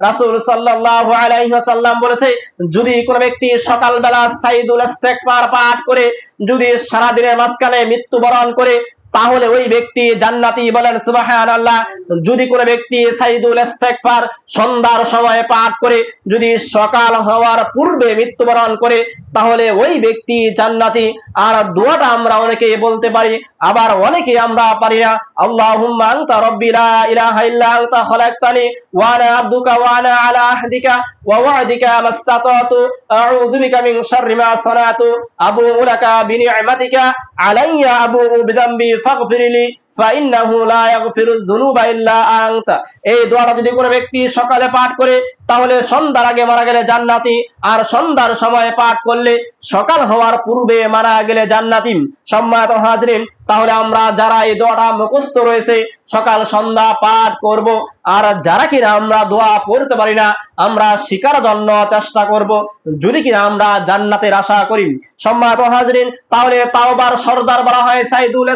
রাসূল সাল্লাল্লাহু বলেছে, যদি কোনো ব্যক্তি সকালবেলা সাইদুল পাঠ করে, যদি সারাদিনের মাঝখানে মৃত্যুবরণ করে তাহলে ওই ব্যক্তি জান্নাতি বলেন, সুবহানাল্লাহ। যদি কোনো ব্যক্তি সাইদুল ইস্তেগফার সন্ধ্যার সময় পাঠ করে, যদি সকাল হওয়ার পূর্বে মৃত্যুবরণ করে, তাহলে ওই ব্যক্তি জান্নাতি। আর দোয়াটা আমরা অনেকেই বলতে পারি, আবার অনেকে আমরা পারি না। আল্লাহুম্মা আনতা রাব্বি লা ইলাহা ইল্লা আনতা খালাকতানি, ওয়া আনা আবদুকা ওয়া আনা আলা আহদিকা, ওয়া ওয়া'দিকা মাস্তাতাতু। আউযু বিকা শাররি মা সানাতু, আবুউ লাকা বিনি'মাতিকা। علي أبوء بذنبي فاغفر لي. তাহলে আমরা যারা এই দোয়াটা মুখস্থ রয়েছে, সকাল সন্ধ্যা পাঠ করব, আর যারা কিনা আমরা দোয়া পড়তে পারি না, আমরা শিকার জন্য চেষ্টা করব, যদি কিনা আমরা জান্নাতের আশা করি। সম্মানিত হাজরিন, তাহলে তাওবার সর্দার বলা হয় সাইদুল